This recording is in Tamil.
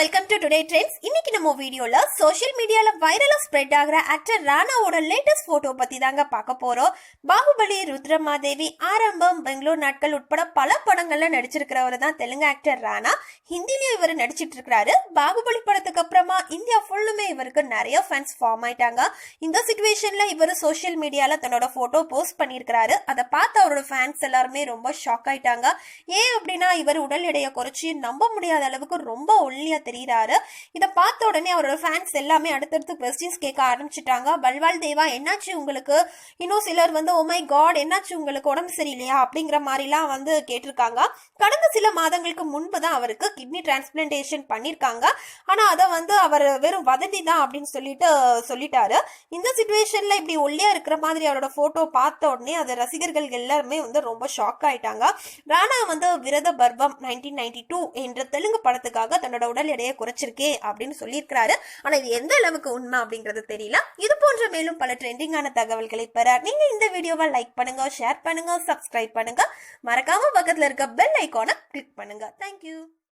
வெல்கம் டு டுடே ட்ரெண்ட்ஸ் இன்னைக்கு நம்ம வீடியோல சோஷியல் மீடியால வைரலா ஸ்ப்ரெட் ஆகுற ஆக்டர் ராணாவோட லேட்டஸ்ட் போட்டோ பத்தி தாங்க பார்க்க போறோம். பாகுபலி ருத்ரமாதேவி ஆரம்பம் பெங்களூர் நாட்கள் உட்பட பல படங்கள்ல நடிச்சிருக்கிறவர் தான் தெலுங்கு ஆக்டர் ராணா. ஹிந்திலயும் இவர் நடிச்சிட்டு இருக்கிறாரு பாகுபலி படத்துக்கு அப்புறமா இந்தியா ஃபுல்லுமே இவருக்கு நிறைய ஃபேன்ஸ் ஃபார்ம் ஆயிட்டாங்க. இந்த சுச்சுவேஷன்ல இவர் சோஷியல் மீடியால தன்னோட போட்டோ போஸ்ட் பண்ணியிருக்கிறாரு. அதை பார்த்து அவரோட ஃபேன்ஸ் எல்லாருமே ரொம்ப ஷாக் ஆயிட்டாங்க. ஏன் அப்படின்னா இவர் உடல் எடையை குறைச்சி நம்ப முடியாத அளவுக்கு ரொம்ப ஒல்லியா தெரிகிறாரு இதை பார்த்த உடனே அவரோட ஃபேன்ஸ் எல்லாமே அடுத்தடுத்து கொஸ்டின்ஸ் கேட்க ஆரம்பிச்சிட்டாங்க. பல்வால் தேவா என்னாச்சு உங்களுக்கு? இன்னும் சிலர் வந்து oh ஓமை காட் என்னாச்சு உங்களுக்கு? உடம்பு சரியில்லையா? அப்படிங்கிற மாதிரிலாம் வந்து கேட்டிருக்காங்க. கடந்த சில மாதங்களுக்கு முன்பு தான் அவருக்கு கிட்னி டிரான்ஸ்பிளான்டேஷன் பண்ணியிருக்காங்க. ஆனா அதை வந்து அவர் வெறும் வதந்தி தான் அப்படின்னு சொல்லிட்டு சொல்லிட்டாரு. இந்த சுச்சுவேஷன்ல இப்படி ஒல்லியா இருக்கிற மாதிரி அவரோட போட்டோ பார்த்த உடனே அது ரசிகர்கள் எல்லாருமே வந்து ரொம்ப ஷாக் ஆயிட்டாங்க. ராணா வந்து விரத பர்வம் நைன்டீன் நைன்டி டூ என்ற தெலுங்கு படத்துக்காக தன்னோட உடல் எடையை குறைச்சிருக்கே அப்படின்னு சொல்லியிருக்கிறாரு. ஆனா இது எந்த அளவுக்கு உண்மை அப்படிங்கிறது தெரியல. இது போன்ற மேலும் பல ட்ரெண்டிங்கான தகவல்களை பெற நீங்க இந்த வீடியோவை லைக் பண்ணுங்க ஷேர் பண்ணுங்க சப்ஸ்கிரைப் பண்ணுங்க. மறக்காம பக்கத்துல இருக்க பெல் ஐக்கானை கிளிக் பண்ணுங்க. தேங்க்யூ